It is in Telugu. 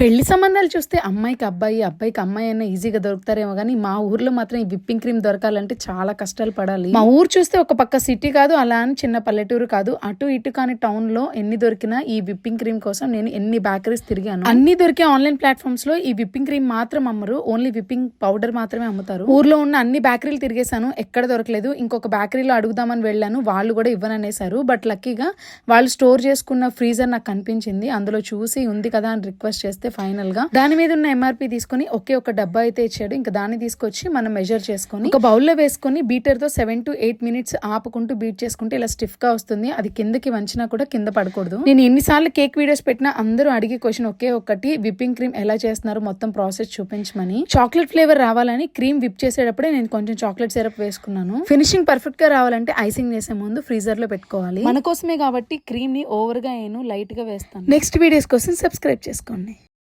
పెళ్ళి సంబంధాలు చూస్తే అమ్మాయికి అబ్బాయి అబ్బాయికి అమ్మాయి అయినా ఈజీగా దొరుకుతారేమో కానీ మా ఊర్లో మాత్రం ఈ విప్పింగ్ క్రీమ్ దొరకాలంటే చాలా కష్టాలు పడాలి. మా ఊరు చూస్తే ఒక పక్క సిటీ కాదు అలా అని చిన్న పల్లెటూరు కాదు. అటు ఇటు కాని టౌన్లో ఎన్ని దొరికినా ఈ విప్పింగ్ క్రీమ్ కోసం నేను ఎన్ని బేకరీస్ తిరిగాను అన్ని దొరికే ఆన్లైన్ ప్లాట్ఫామ్స్లో ఈ విప్పింగ్ క్రీమ్ మాత్రం అమ్మరు. ఓన్లీ విప్పింగ్ పౌడర్ మాత్రమే అమ్ముతారు. ఊర్లో ఉన్న అన్ని బేకరీలు తిరిగేశాను. ఎక్కడ దొరకలేదు. ఇంకొక బేకరీలో అడుగుదామని వెళ్ళాను. వాళ్ళు కూడా ఇవ్వననేసారు బట్ లక్కీగా వాళ్ళు స్టోర్ చేసుకున్న ఫ్రీజర్ నాకు కనిపించింది. అందులో చూసి ఉంది కదా అని రిక్వెస్ట్ చేస్తే ఫైనల్గా దాని మీద ఉన్న ఎంఆర్పి తీసుకొని ఒకే ఒక డబ్బా అయితే ఇచ్చాడు. ఇంకా దాన్ని తీసుకొచ్చి మనం మెజర్ చేసుకొని ఒక బౌల్లో వేసుకొని బీటర్తో సెవెన్ టు ఎయిట్ మినిట్స్ ఆపుకుంటూ బీట్ చేసుకుంటే ఇలా స్టిఫ్గా వస్తుంది. అది కిందకి వంచినా కూడా కింద పడకూడదు. నేను ఎన్నిసార్లు కేక్ వీడియోస్ పెట్టినా అందరూ అడిగే క్వశ్చన్ ఒకే ఒకటి విప్పింగ్ క్రీమ్ ఎలా చేస్తున్నారు? మొత్తం ప్రాసెస్ చూపించమని. చాక్లెట్ ఫ్లేవర్ రావాలని క్రీమ్ విప్ చేసేటప్పుడే నేను కొంచెం చాక్లెట్ సిరప్ వేసుకున్నాను. ఫినిషింగ్ పర్ఫెక్ట్గా రావాలంటే ఐసింగ్ చేసే ముందు ఫ్రీజర్లో పెట్టుకోవాలి. మన కోసమే కాబట్టి క్రీమ్ని ఓవర్గా నేను లైట్గా వేస్తాను. నెక్స్ట్ వీడియోస్ కోసం సబ్స్క్రైబ్ చేసుకోండి.